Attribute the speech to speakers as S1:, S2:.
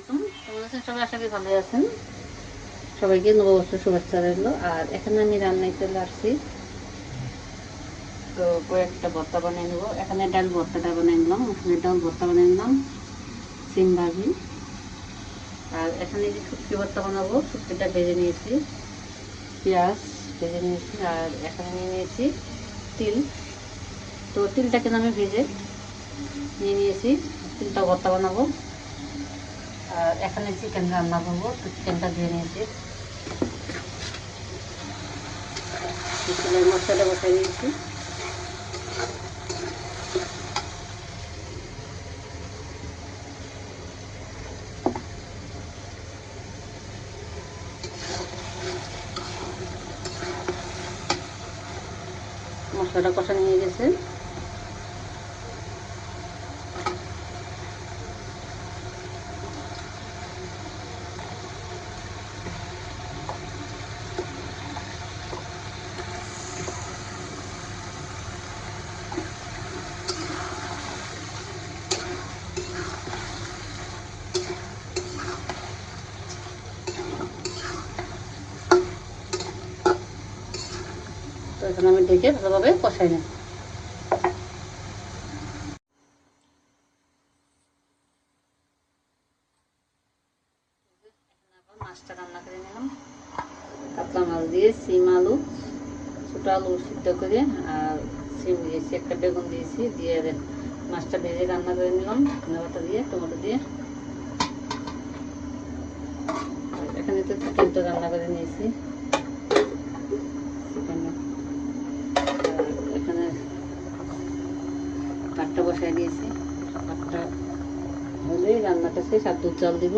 S1: আলাইকুম। কেমন আছেন? সবাই আশা করি আছেন। সবাইকে নববর্ষ শুভেচ্ছা রইল। আর এখানে আমি রান্নায় চলে আসছি। তো কয়েকটা ভর্তা বানিয়ে নেব। এখানে ডাল ভর্তাটা বানিয়ে নিলাম। ওখানে ডাল ভর্তা বানিয়ে নিলাম। সিম ভাজি। আর এখানে যে শুটকি ভর্তা বানাবো, শুটকিটা ভেজে নিয়েছি। পেঁয়াজ ভেজে নিয়েছি। আর এখানে নিয়ে নিয়েছি তিল। তো তিলটাকে আমি ভেজে নিয়ে নিয়েছি। তিলটা ভর্তা বানাবো। আর এখানে চিকেন রান্না করব, তো চিকেনটা দিয়ে নিয়েছি। চিকেনের মশলাটা বসাই দিয়েছি। মশলাটা কষা নিয়ে গেছে। তো এখন আমি ঢেকে ভালোভাবে কষাই নেব। মাছটা রান্না করে নিলাম। কাতলা মাছ দিয়ে সিম আলু আলু সিদ্ধ করে আর সিম দিয়েছি, একটা বেগুন দিয়েছি দিয়ে মাছটা ভেজে রান্না করে দিয়ে, টমেটো দিয়ে। এখানে তো চিকেনটা রান্না করে নিয়েছি চিকেন এখানে ভাতটা বসাই দিয়েছি। ভাতটা হলেই রান্নাটা শেষ আর দুধ জল দিব।